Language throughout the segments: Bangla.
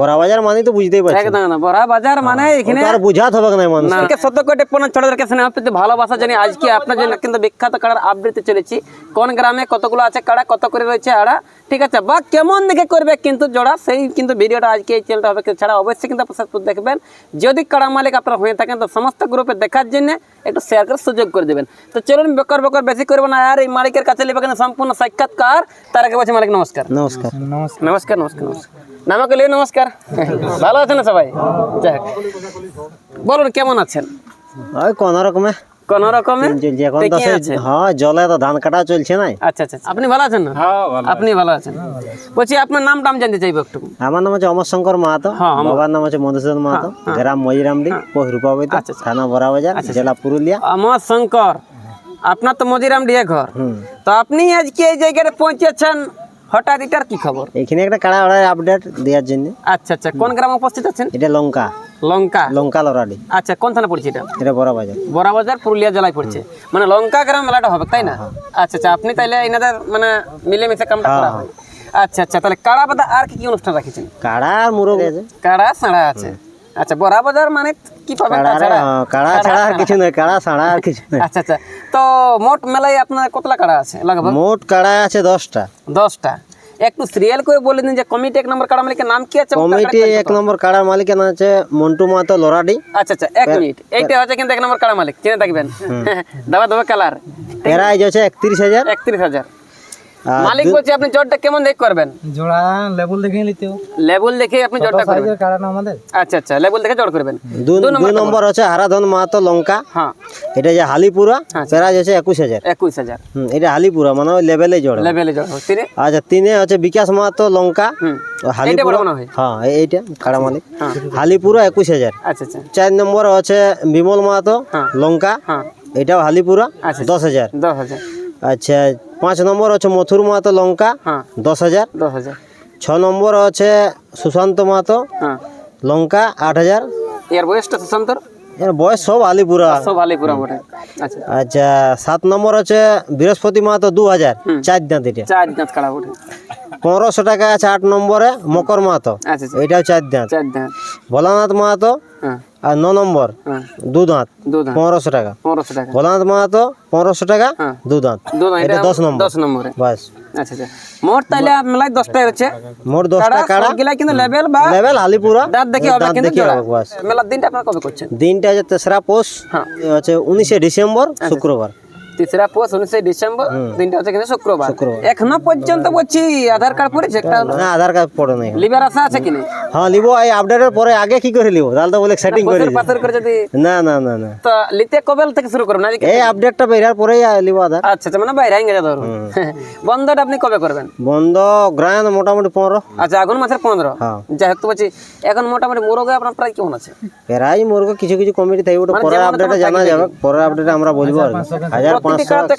বড়া বাজার মানে তো বুঝতেই পারছি। একদম না বড়া বাজার মানে এখানে আর বুঝাত হবে না মানুষ না সত্য কোটি পনেরো ছোটদের কাছে স্নেহ প্রীতি ভালোবাসা জানি আজকে আপনার জন্য কিন্তু বিখ্যাত কাড়ার আপডেটে চলেছি। কোন গ্রামে কতগুলো আছে কাড়া কত করে রয়েছে আড়া? ঠিক আছে বা কেমন দেখে করবে কিন্তু জোড়া সেই কিন্তু ভিডিওটা আজকে এই চ্যানেলটা হবে ছাড়া অবশ্যই কিন্তু আপনার সাথে দেখবেন। যদি কাড়া মালিক আপনারা হয়ে থাকেন তো সমস্ত গ্রুপে দেখার জন্য একটু শেয়ার করে সুযোগ করে দেবেন। তো চলুন বেকার বেকার বেশি করব না আর এই মালিকের কাছে নেবে কেন সম্পূর্ণ সাক্ষাৎকার। তার আগে বলছি মালিক নমস্কার। নমস্কার। নমস্কার। নমস্কার নমস্কার নামাকে লিয়ে নমস্কার। ভালো আছেন না সবাই? বলুন কেমন আছেন? ওই কোন রকমে। কোন রকমে। হ্যাঁ জলে তো ধান কাটা চলছে না আচ্ছা আচ্ছা আচ্ছা। আপনি ভালো আছেন না? আপনি ভালো আছেন? বলছি আপনার নামটা আমি জানতে চাইব একটু। আমার নাম হচ্ছে অমর শঙ্কর মাহাতো। হ্যাঁ, আমার- বাবার নাম হচ্ছে মধুসূদন মাহাতো। গ্রাম মজিরামডি পোস্ট রূপাবৈত আচ্ছা, থানা বড়া বাজার জেলা পুরুলিয়া। অমর শঙ্কর আপনার তো মজিরাম ডিয়ে ঘর। হুম। তো আপনি আজকে এই জায়গায় পৌঁছেছেন হঠাৎ এটার কি খবর? এখানে একটা কাড়া আপডেট দেওয়ার জন্য। আচ্ছা আচ্ছা। কোন গ্রামে উপস্থিত আছেন? এটা লঙ্কা। লঙ্কা? লঙ্কা লড়াডি আচ্ছা কোন থানা পড়ছে এটা? এটা বড়া বাজার। বড়াবাজার পুরুলিয়া জেলায় পড়ছে। মানে লঙ্কা গ্রাম মেলাটা হবে তাই না? আচ্ছা আচ্ছা আপনি তাহলে এনাদের মানে মিলেমিশে কামটা করা হয়। আচ্ছা আচ্ছা তাহলে কাড়া বাদা আর কি কি অনুষ্ঠান রাখিছেন? কাড়া আর মুরগ আছে। কাড়া সাড়া আছে। আচ্ছা বড়াবাজার মানে কি পাবেন কাড়া? হ্যাঁ, ছাড়া আর কিছু নয় কাড়া ছাড়া আর কিছু নয়। আচ্ছা আচ্ছা তো মোট মেলায় আপনার কতলা কাড়া আছে? লাগবে। মোট কাড়া আছে দশটা। দশটা। একটু সিরিয়াল করে বলে দিন যে কমিটি এক নম্বর কাড়া মালিকের নাম কি আছে কমিটি এক নম্বর কাড়া মালিকের নাম আছে মন্টু মাহাতো লরাডি। আচ্ছা আচ্ছা এক মিনিট এইটা হচ্ছে কিন্তু এক নম্বর কাড়া মালিক চিনে থাকবেন। দাবা দাবা কালার। প্রাইজ আছে একত্রিশ হাজার। একত্রিশ হাজার। মালিক বলছে আপনি জটটা কেমন দেখ করবেন? জোড়া লেবুল দেখে নিতে লেবুল দেখে আপনি জটটা করবেন। কারণ আমাদের। আচ্ছা আচ্ছা লেবুল দেখে জট করবেন। দুই নম্বর আছে হারাধন মাহাতো লঙ্কা। হ্যাঁ। এটা যে হালিপুরা প্রাইজ আছে একুশ হাজার। একুশ হাজার। হুম, এটা হালিপুরা মানে ওই লেভেলে জড়ে লেভেলে হবে তিনি? আচ্ছা তিনে হচ্ছে বিকাশ মাহাতো লঙ্কা। হুম। হালিপুরা হ্যাঁ। এইটা কাড়া মালিক। হালিপুরা একুশ হাজার। আচ্ছা আচ্ছা। চার নম্বর হচ্ছে বিমল মাহাতো হ্যাঁ। লঙ্কা। হ্যাঁ। এটাও হালিপুরা আচ্ছা। দশ হাজার। দশ হাজার। আচ্ছা পাঁচ নম্বর হচ্ছে মথুর মাহাতো লঙ্কা হ্যাঁ। দশ হাজার। দশ হাজার। ছ নম্বর হচ্ছে সুশান্ত মাহাতো হ্যাঁ। লঙ্কা আট হাজার। এর বয়সটা সুশান্তর? এর বয়স সব আলিপুরা। সব ভালোই পুরা বটে। আচ্ছা। আচ্ছা সাত নম্বর হচ্ছে বৃহস্পতি মাহাতো দু হাজার চার দাঁত এটা। চার দাঁত কাড়া বটে। পনেরোশো টাকা আছে আট নম্বরে মকর মাহাতো। আচ্ছা আচ্ছা। এটাও চার দাঁত। চার দাঁত। ভোলানাথ মাহাতো আর ন নম্বর হ্যাঁ। দু দাঁত পনেরোশো টাকা। পনেরোশো টাকা। ভোলানাথ মাহাতো পনেরোশো টাকা হ্যাঁ। দু দাঁত এটা দশ নম্বর। দশ নম্বরে। বাস। আচ্ছা আচ্ছা। মোট তাইলে মেলায় দশটাই হচ্ছে। মোট দশটা কাড়া গেলা কিন্তু লেভেল বা লেভেল আলিপুরা। দাঁত দেখে হবে কিন্তু জোড়া। বাস। মেলার দিনটা আপনার কবে করছেন? দিনটা হচ্ছে তেসরা পোষ হ্যাঁ। হচ্ছে উনিশে ডিসেম্বর শুক্রবার। তেসরা পৌষ উনিশে ডিসেম্বর দিনটা হচ্ছে কিন্তু শুক্রবার। এখনও পর্যন্ত বলছি আধার কার্ড পড়েছে একটা না আধার কার্ড পড়ে নাই লিভার আশা আছে কিনা হ্যাঁ লিব এই আপডেটের পরে আগে কি করে লিব তাহলে তো বলে সেটিং করে পাথর করে যদি না না না না তো লিতে কবে থেকে শুরু করবেন আজকে এই আপডেটটা বেরার পরেই লিব আধার আচ্ছা মানে বাইরে গেছে ধরুন বন্ধটা আপনি কবে করবেন বন্ধ গ্রান মোটামুটি পনেরো আচ্ছা আগুন মাসের পনেরো হ্যাঁ যাই হোক তো বলছি এখন মোটামুটি মুরগে আপনার প্রায় কেমন আছে? প্রায় মুরগো কিছু কিছু কমিটি থাকবে ওটা পরের আপডেটে জানা যাবে পরের আপডেটে আমরা বলব আর হাজার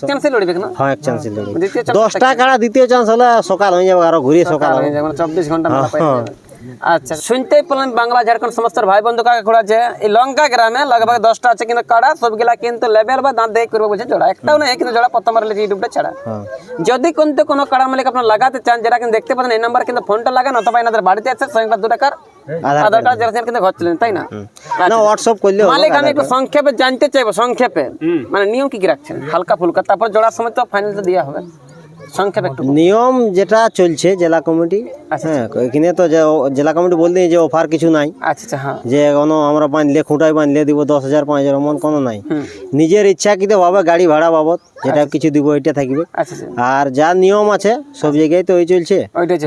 ক্যান্সেল লড়বে না হ্যাঁ এক চান্স চান্স দশটা কাড়া দ্বিতীয় চান্স হলে সকাল হয়ে যাবে আরও ঘুরিয়ে সকাল হয়ে যাবে চব্বিশ ঘণ্টা মেলা পাই যাবে। আচ্ছা শুনতেই পেলেন বাংলা ঝাড়খণ্ড সমস্ত ভাই বন্ধু কাকে খোলা আছে এই লঙ্কা গ্রামে লগভগ দশটা আছে কিন্তু কাড়া সবগুলা কিন্তু লেভেল বা দাঁত দিয়ে করবে বলছে জোড়া। একটাও নেই কিন্তু জোড়া প্রথম বার ইউটিউবটা ছাড়া। হ্যাঁ। যদি কিন্তু কোনো কাড়া মালিক আপনার লাগাতে চান যেটা কিন্তু দেখতে পাচ্ছেন এই নাম্বার কিন্তু ফোনটা লাগান অথবা এনাদের বাড়িতে আছে স্বয়ং দু টাকার আধার কার্ড কিন্তু ঘর ছিলেন তাই না? না হোয়াটসঅ্যাপ করলে মালিক আমি একটু সংক্ষেপে জানতে চাইব সংক্ষেপে। মানে নিয়ম কি কি রাখছেন? হালকা ফুলকা তারপর জোড়ার সময় তো ফাইনাল তো দেওয়া হবে। সংক্ষেপে একটু নিয়ম যেটা চলছে জেলা কমিটি আচ্ছা, হ্যাঁ এখানে তো যে জেলা কমিটি বলতে যে অফার কিছু নাই। আচ্ছা আচ্ছা হ্যাঁ। যে কোনো আমরা বাঁধলে খুঁটায় বাঁধলে দিব দশ হাজার পাঁচ হাজার এমন কোনো নাই। নিজের ইচ্ছাকৃত ভাবে গাড়ি ভাড়া বাবদ যেটা কিছু দিব এটা থাকবে। আচ্ছা আচ্ছা। আর যা নিয়ম আছে সব জায়গায় তো ওই চলছে।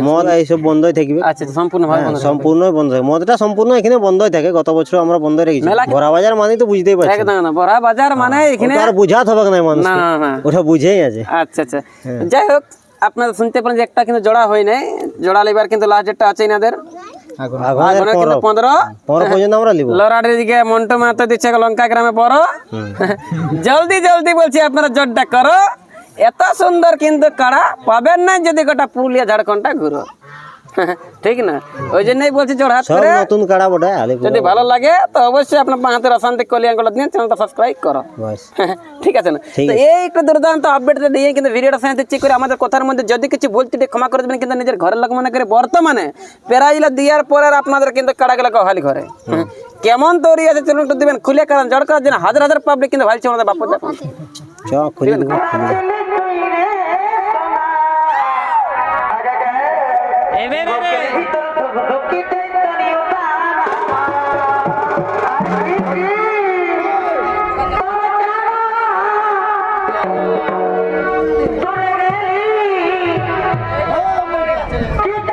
মদ এইসব বন্ধই থাকবে। আচ্ছা আচ্ছা সম্পূর্ণ বন্ধ সম্পূর্ণই বন্ধ থাকে। মদটা সম্পূর্ণ এখানে বন্ধই থাকে। গত বছর আমরা বন্ধ রেখেছি। বড়া বাজার মানে তো বুঝতেই পারছি বড়া বাজার মানে এখানে আর বুঝাতে হবে না মানুষ না না না। ওটা বুঝেই আছে। আচ্ছা আচ্ছা। যাই হোক আপনারা শুনতে পারেন যে একটা কিন্তু জোড়া হয় নাই। জোড়া লিবার কিন্তু লাস্ট ডেটটা আছে এনাদের। লঙ্কা গ্রামে বড় জলদি জলদি বলছি আপনারা জোরটা করো। এত সুন্দর কিন্তু কাড়া। পাবেন না যদি গোটা পুরুলিয়া ঝাড়খণ্ডটা ঘুরো। ঠিক না? ওই জন্যই বলছি জোড়হাট সব করে। নতুন কাড়া বটে যদি ভালো লাগে তো অবশ্যই আপনার বাঁ হাতের অশান্তি কলিয়াঙ্গুলো দিয়ে চ্যানেলটা সাবস্ক্রাইব করো। ঠিক আছে না? তো এই একটা দুর্দান্ত আপডেটটা দিয়ে কিন্তু ভিডিওটা সাথে চেক করে আমাদের কথার মধ্যে যদি কিছু একটু ক্ষমা করে দেবেন কিন্তু নিজের ঘরের লোক মনে করে বর্তমানে প্রাইজগুলো দেওয়ার পরে আর আপনাদের কিন্তু কাড়াগুলো হালি ঘরে। কেমন তৈরি আছে চলুন একটু দিবেন খুলে কারণ জড় করার জন্য হাজার হাজার পাবলিক কিন্তু ভালছে আমাদের বাপু দেখুন। Get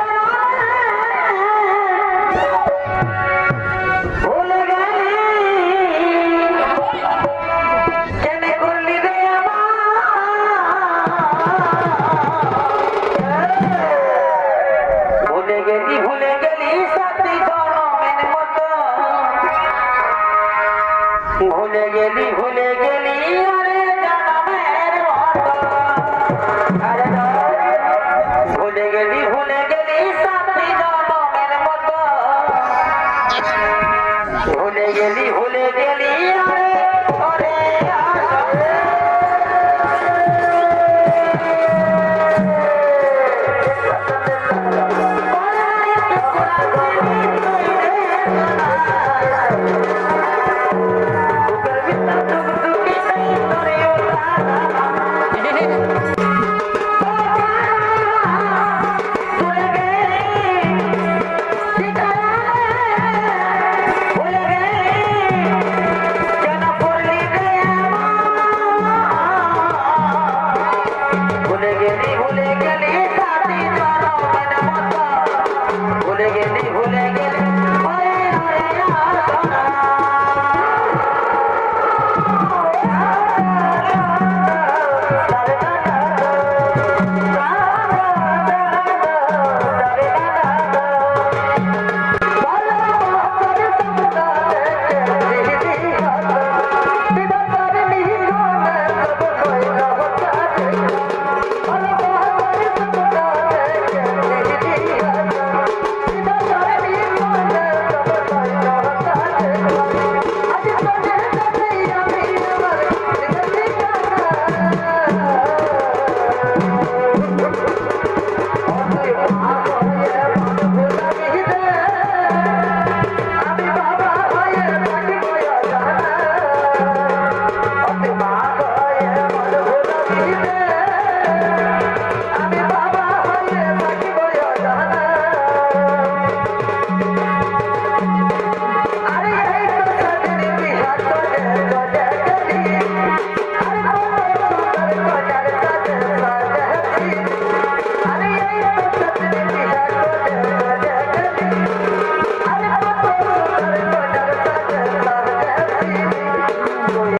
ভুলে গেলি ভুলে গেলি